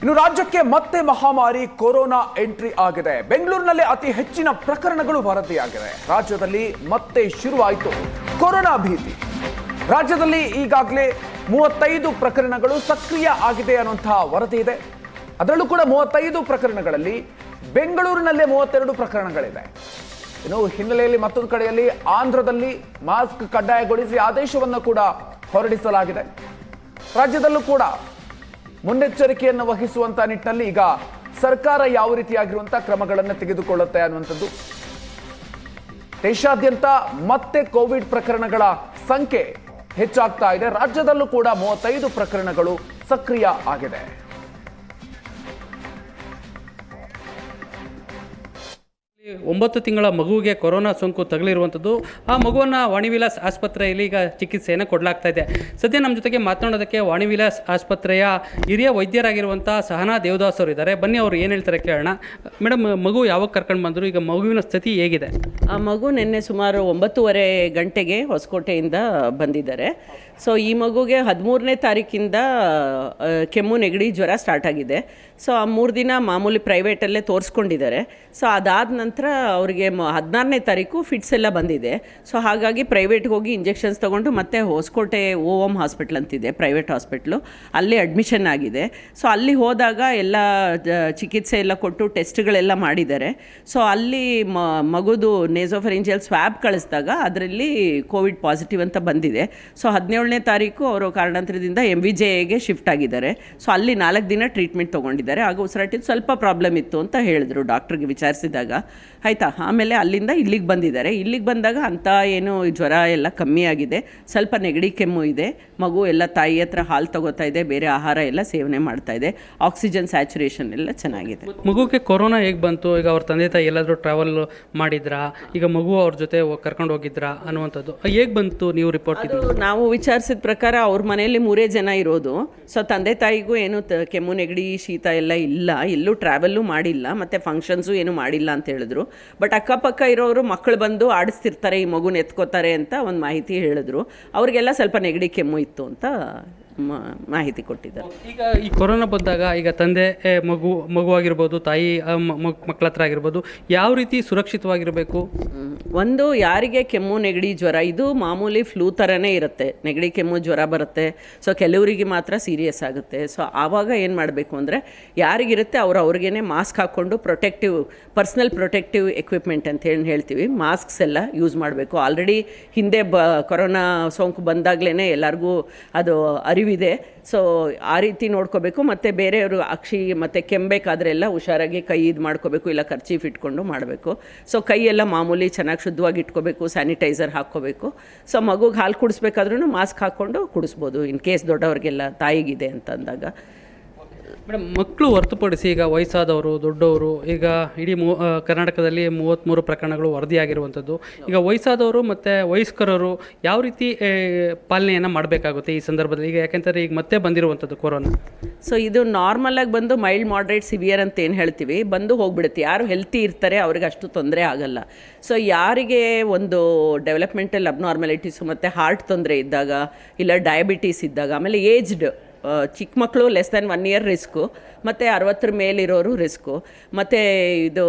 ಇನ್ನು ರಾಜ್ಯಕ್ಕೆ ಮತ್ತೆ ಮಹಾಮಾರಿ ಕೊರೋನಾ ಎಂಟ್ರಿ ಆಗಿದೆ. ಬೆಂಗಳೂರಿನಲ್ಲಿ ಅತಿ ಹೆಚ್ಚಿನ ಪ್ರಕರಣಗಳು ವರದಿಯಾಗಿದೆ ರಾಜ್ಯದಲ್ಲಿ ಮತ್ತೆ ಶುರುವಾಯಿತು ಕೊರೋನಾ ಭೀತಿ. ರಾಜ್ಯದಲ್ಲಿ ಈಗಾಗಲೇ ಮೂವತ್ತೈದು ಪ್ರಕರಣಗಳು ಸಕ್ರಿಯ ಆಗಿದೆ ಅನ್ನುವಂತಹ ವರದಿ ಇದೆ. ಅದರಲ್ಲೂ ಕೂಡ ಮೂವತ್ತೈದು ಪ್ರಕರಣಗಳಲ್ಲಿ ಬೆಂಗಳೂರಿನಲ್ಲೇ ಮೂವತ್ತೆರಡು ಪ್ರಕರಣಗಳಿವೆ. ಇನ್ನು ಹಿನ್ನೆಲೆಯಲ್ಲಿ ಮತ್ತೊಂದು ಕಡೆಯಲ್ಲಿ ಆಂಧ್ರದಲ್ಲಿ ಮಾಸ್ಕ್ ಕಡ್ಡಾಯಗೊಳಿಸಿ ಆದೇಶವನ್ನು ಕೂಡ ಹೊರಡಿಸಲಾಗಿದೆ. ರಾಜ್ಯದಲ್ಲೂ ಕೂಡ ಮುನ್ನೆಚ್ಚರಿಕೆಯನ್ನು ವಹಿಸುವಂತ ನಿಟ್ಟಿನಲ್ಲಿ ಈಗ ಸರ್ಕಾರ ಯಾವ ರೀತಿಯಾಗಿರುವಂತಹ ಕ್ರಮಗಳನ್ನು ತೆಗೆದುಕೊಳ್ಳುತ್ತೆ ಅನ್ನುವಂಥದ್ದು. ದೇಶಾದ್ಯಂತ ಮತ್ತೆ ಕೋವಿಡ್ ಪ್ರಕರಣಗಳ ಸಂಖ್ಯೆ ಹೆಚ್ಚಾಗ್ತಾ ಇದೆ. ರಾಜ್ಯದಲ್ಲೂ ಕೂಡ ಮೂವತ್ತೈದು ಪ್ರಕರಣಗಳು ಸಕ್ರಿಯ ಆಗಿದೆ. ಒಂಬತ್ತು ತಿಂಗಳ ಮಗುವಿಗೆ ಕೊರೋನಾ ಸೋಂಕು ತಗುಲಿರುವಂಥದ್ದು, ಆ ಮಗುವನ್ನು ವಾಣಿವಿಲಾಸ್ ಆಸ್ಪತ್ರೆಯಲ್ಲಿ ಈಗ ಚಿಕಿತ್ಸೆಯನ್ನು ಕೊಡಲಾಗ್ತಾ ಇದೆ. ಸದ್ಯ ನಮ್ಮ ಜೊತೆಗೆ ಮಾತನಾಡೋದಕ್ಕೆ ವಾಣಿವಿಲಾಸ್ ಆಸ್ಪತ್ರೆಯ ಹಿರಿಯ ವೈದ್ಯರಾಗಿರುವಂಥ ಸಹನಾ ದೇವದಾಸ್ ಅವರು ಇದ್ದಾರೆ. ಬನ್ನಿ ಅವರು ಏನು ಹೇಳ್ತಾರೆ ಕೇಳೋಣ. ಮೇಡಮ್, ಮಗು ಯಾವಾಗ ಕರ್ಕೊಂಡು ಬಂದರು? ಈಗ ಮಗುವಿನ ಸ್ಥಿತಿ ಹೇಗಿದೆ? ಆ ಮಗು ನಿನ್ನೆ ಸುಮಾರು ಒಂಬತ್ತೂವರೆ ಗಂಟೆಗೆ ಹೊಸಕೋಟೆಯಿಂದ ಬಂದಿದ್ದಾರೆ. ಸೊ ಈ ಮಗುಗೆ ಹದಿಮೂರನೇ ತಾರೀಕಿಂದ ಕೆಮ್ಮು, ನೆಗಡಿ ಜ್ವರ ಸ್ಟಾರ್ಟ್ ಆಗಿದೆ. ಸೊ ಆ ಮೂರು ದಿನ ಮಾಮೂಲಿ ಪ್ರೈವೇಟಲ್ಲೇ ತೋರಿಸ್ಕೊಂಡಿದ್ದಾರೆ. ಸೊ ಅದಾದ ನಂತರ ಅವರಿಗೆ ಹದಿನಾರನೇ ತಾರೀಕು ಫಿಟ್ಸ್ ಎಲ್ಲ ಬಂದಿದೆ. ಸೊ ಹಾಗಾಗಿ ಪ್ರೈವೇಟ್ಗೆ ಹೋಗಿ ಇಂಜೆಕ್ಷನ್ಸ್ ತೊಗೊಂಡು ಮತ್ತೆ ಹೊಸಕೋಟೆ ಓ ಎಂ ಹಾಸ್ಪಿಟ್ಲ್ ಅಂತಿದೆ ಪ್ರೈವೇಟ್ ಹಾಸ್ಪಿಟ್ಲು ಅಲ್ಲಿ ಅಡ್ಮಿಷನ್ ಆಗಿದೆ. ಸೊ ಅಲ್ಲಿ ಹೋದಾಗ ಎಲ್ಲ ಚಿಕಿತ್ಸೆ ಎಲ್ಲ ಕೊಟ್ಟು ಟೆಸ್ಟ್ಗಳೆಲ್ಲ ಮಾಡಿದ್ದಾರೆ. ಸೊ ಅಲ್ಲಿ ಮ, ಮಗುದು ನೇಸೋಫರಿಂಜಿಯಲ್ ಸ್ವ್ಯಾಬ್ ಕಳಿಸಿದಾಗ ಅದರಲ್ಲಿ ಕೋವಿಡ್ ಪಾಸಿಟಿವ್ ಅಂತ ಬಂದಿದೆ. ಸೊ ಹದಿನೇಳನೇ ತಾರೀಕು ಅವರು ಕಾರಣಾಂತರದಿಂದ ಎಂ ವಿ ಜೆ ಎಗೆ ಶಿಫ್ಟ್ ಆಗಿದ್ದಾರೆ. ಸೊ ಅಲ್ಲಿ ನಾಲ್ಕು ದಿನ ಟ್ರೀಟ್ಮೆಂಟ್ ತೊಗೊಂಡಿದ್ದಾರೆ. ಆಗ ಉಸಿರಾಟದ ಸ್ವಲ್ಪ ಪ್ರಾಬ್ಲಮ್ ಇತ್ತು ಅಂತ ಹೇಳಿದ್ರು ಡಾಕ್ಟ್ರಿಗೆ ವಿಚಾರಿಸಿದಾಗ. ಆಯಿತಾ? ಆಮೇಲೆ ಅಲ್ಲಿಂದ ಇಲ್ಲಿಗೆ ಬಂದಿದ್ದಾರೆ. ಇಲ್ಲಿಗೆ ಬಂದಾಗ ಅಂಥ ಏನು ಜ್ವರ ಎಲ್ಲ ಕಮ್ಮಿ ಆಗಿದೆ. ಸ್ವಲ್ಪ ನೆಗಡಿ ಕೆಮ್ಮು ಇದೆ. ಮಗು ಎಲ್ಲ ತಾಯಿ ಹತ್ರ ಹಾಲು ತಗೋತಾ ಇದೆ. ಬೇರೆ ಆಹಾರ ಎಲ್ಲ ಸೇವನೆ ಮಾಡ್ತಾ ಇದೆ. ಆಕ್ಸಿಜನ್ ಸ್ಯಾಚುರೇಷನ್ ಎಲ್ಲ ಚೆನ್ನಾಗಿದೆ. ಮಗುಗೆ ಕೊರೋನಾ ಹೇಗೆ ಬಂತು? ಈಗ ಅವ್ರ ತಂದೆ ತಾಯಿ ಎಲ್ಲಾದರೂ ಟ್ರಾವೆಲ್ ಮಾಡಿದ್ರಾ? ಈಗ ಮಗು ಅವ್ರ ಜೊತೆ ಕರ್ಕೊಂಡು ಹೋಗಿದ್ರಾ ಅನ್ನುವಂಥದ್ದು. ಹೇಗೆ ಬಂತು ನೀವು ರಿಪೋರ್ಟ್ ನಾವು ವಿಚಾರಿಸಿದ ಪ್ರಕಾರ ಅವ್ರ ಮನೆಯಲ್ಲಿ ಮೂರೇ ಜನ ಇರೋದು. ಸೊ ತಂದೆ ತಾಯಿಗೂ ಏನು ಕೆಮ್ಮು ನೆಗಡಿ ಶೀತ ಎಲ್ಲ ಇಲ್ಲ. ಎಲ್ಲೂ ಟ್ರಾವೆಲ್ಲೂ ಮಾಡಿಲ್ಲ. ಮತ್ತು ಫಂಕ್ಷನ್ಸು ಏನು ಮಾಡಿಲ್ಲ ಅಂತ ಹೇಳಿದ್ರು. ಬಟ್ ಅಕ್ಕಪಕ್ಕ ಇರೋರು ಮಕ್ಕಳು ಬಂದು ಆಡಿಸ್ತಿರ್ತಾರೆ ಈ ಮಗುನ ಎತ್ಕೋತಾರೆ ಅಂತ ಒಂದು ಮಾಹಿತಿ ಹೇಳಿದ್ರು. ಅವ್ರಿಗೆಲ್ಲ ಸ್ವಲ್ಪ ನೆಗಡಿ ಕೆಮ್ಮು ಇತ್ತು ಅಂತ ಮಾಹಿತಿ ಕೊಟ್ಟಿದ್ದಾರೆ. ಈಗ ಈ ಕೊರೋನಾ ಬಂದಾಗ ಈಗ ತಂದೆ ಮಗು ಮಗು ಆಗಿರ್ಬೋದು ತಾಯಿ ಮಕ್ಕಳ ಹತ್ರ ಆಗಿರ್ಬೋದು ಯಾವ ರೀತಿ ಸುರಕ್ಷಿತವಾಗಿರಬೇಕು. ಒಂದು ಯಾರಿಗೆ ಕೆಮ್ಮು, ನೆಗಡಿ ಜ್ವರ, ಇದು ಮಾಮೂಲಿ ಫ್ಲೂ ಥರನೇ ಇರುತ್ತೆ. ನೆಗಡಿ, ಕೆಮ್ಮು, ಜ್ವರ ಬರುತ್ತೆ. ಸೊ ಕೆಲವರಿಗೆ ಮಾತ್ರ ಸೀರಿಯಸ್ ಆಗುತ್ತೆ. ಸೊ ಆವಾಗ ಏನು ಮಾಡಬೇಕು ಅಂದರೆ, ಯಾರಿಗಿರುತ್ತೆ ಅವ್ರು ಅವ್ರಿಗೇ ಮಾಸ್ಕ್ ಹಾಕ್ಕೊಂಡು ಪ್ರೊಟೆಕ್ಟಿವ್ ಪರ್ಸ್ನಲ್ ಪ್ರೊಟೆಕ್ಟಿವ್ ಎಕ್ವಿಪ್ಮೆಂಟ್ ಅಂತ ಹೇಳಿ, ಹೇಳ್ತೀವಿ. ಮಾಸ್ಕ್ಸ್ ಎಲ್ಲ ಯೂಸ್ ಮಾಡಬೇಕು. ಆಲ್ರೆಡಿ ಹಿಂದೆ ಬ, ಕೊರೋನಾ ಸೋಂಕು ಬಂದಾಗಲೇ ಎಲ್ಲರಿಗೂ ಅದು ಅರಿವಿದೆ. ಸೊ ಆ ರೀತಿ ನೋಡ್ಕೋಬೇಕು. ಮತ್ತು ಬೇರೆಯವರು ಅಕ್ಷಿ ಮತ್ತು ಕೆಮ್ಮಬೇಕಾದ್ರೆಲ್ಲ ಹುಷಾರಾಗಿ ಕೈ ಇದು ಮಾಡ್ಕೋಬೇಕು. ಇಲ್ಲ, ಖರ್ಚೀಫ್ ಇಟ್ಕೊಂಡು ಮಾಡಬೇಕು. ಸೊ ಕೈಯೆಲ್ಲ ಮಾಮೂಲಿ ಚೆನ್ನಾಗಿ ಶುದ್ಧವಾಗಿ ಇಟ್ಕೋಬೇಕು ಸ್ಯಾನಿಟೈಸರ್ ಹಾಕ್ಕೋಬೇಕು. ಸೊ ಮಗುಗೆ ಹಾಲು ಕುಡಿಸ್ಬೇಕಾದ್ರೂ ಮಾಸ್ಕ್ ಹಾಕ್ಕೊಂಡು ಕುಡಿಸ್ಬೋದು. ಇನ್ ಕೇಸ್ ದೊಡ್ಡವ್ರಿಗೆಲ್ಲ ತಾಯಿಗಿದೆ ಅಂತ ಅಂದಾಗ ಮೇಡಮ್, ಮಕ್ಕಳು ಹೊರತುಪಡಿಸಿ ಈಗ ವಯಸ್ಸಾದವರು, ದೊಡ್ಡವರು, ಈಗ ಇಡೀ ಮೂ ಕರ್ನಾಟಕದಲ್ಲಿ ಮೂವತ್ತ್ಮೂರು ಪ್ರಕರಣಗಳು ವರದಿಯಾಗಿರುವಂಥದ್ದು. ಈಗ ವಯಸ್ಸಾದವರು ಮತ್ತು ವಯಸ್ಕರರು ಯಾವ ರೀತಿ ಪಾಲನೆಯನ್ನು ಮಾಡಬೇಕಾಗುತ್ತೆ ಈ ಸಂದರ್ಭದಲ್ಲಿ? ಈಗ ಯಾಕೆಂದರೆ ಈಗ ಮತ್ತೆ ಬಂದಿರುವಂಥದ್ದು ಕೊರೋನಾ. ಸೊ ಇದು ನಾರ್ಮಲಾಗಿ ಬಂದು ಮೈಲ್ಡ್ ಮಾಡ್ರೇಟ್ ಸಿವಿಯರ್ ಅಂತ ಏನು ಹೇಳ್ತೀವಿ? ಬಂದು ಹೋಗ್ಬಿಡುತ್ತೆ. ಯಾರು ಹೆಲ್ತಿ ಇರ್ತಾರೆ ಅವ್ರಿಗೆ ಅಷ್ಟು ತೊಂದರೆ ಆಗಲ್ಲ. ಸೊ ಯಾರಿಗೆ ಒಂದು ಡೆವಲಪ್ಮೆಂಟಲ್ ಅಬ್ನಾರ್ಮಾಲಿಟೀಸು ಮತ್ತು ಹಾರ್ಟ್ ತೊಂದರೆ ಇದ್ದಾಗ, ಇಲ್ಲ ಡಯಾಬಿಟೀಸ್ ಇದ್ದಾಗ, ಆಮೇಲೆ ಏಜ್ಡ್ ಚಿಕ್ಕ ಮಕ್ಕಳು less than one year risk ಮತ್ತು ಅರವತ್ತರ ಮೇಲಿರೋರು ರಿಸ್ಕು ಮತ್ತು ಇದು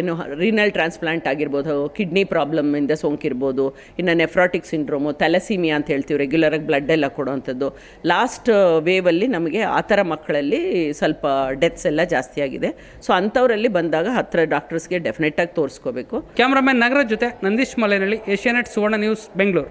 ಏನು ರೀನಲ್ ಟ್ರಾನ್ಸ್ಪ್ಲಾಂಟ್ ಆಗಿರ್ಬೋದು ಕಿಡ್ನಿ ಪ್ರಾಬ್ಲಮಿಂದ ಸೋಂಕಿರ್ಬೋದು, ಇನ್ನು ನೆಫ್ರಾಟಿಕ್ ಸಿಂಡ್ರೋಮು ಥೆಲಸೀಮಿಯಾ ಅಂತ ಹೇಳ್ತೀವಿ ರೆಗ್ಯುಲರಾಗಿ ಬ್ಲಡ್ ಎಲ್ಲ ಕೊಡುವಂಥದ್ದು. ಲಾಸ್ಟ್ ವೇವಲ್ಲಿ ನಮಗೆ ಆ ಥರ ಮಕ್ಕಳಲ್ಲಿ ಸ್ವಲ್ಪ ಡೆತ್ಸ್ ಎಲ್ಲ ಜಾಸ್ತಿ ಆಗಿದೆ. ಸೊ ಅಂಥವರಲ್ಲಿ ಬಂದಾಗ ಹತ್ತಿರ ಡಾಕ್ಟರ್ಸ್ಗೆ ಡೆಫಿನೆಟಾಗಿ ತೋರಿಸ್ಕೋಬೇಕು. ಕ್ಯಾಮ್ರಾಮನ್ ನಗರ ಜೊತೆ ನಂದೀಶ್ ಮಲೆನಹಳ್ಳಿ ಏಷ್ಯಾನೆಟ್ ಸುವರ್ಣ ನ್ಯೂಸ್ ಬೆಂಗಳೂರು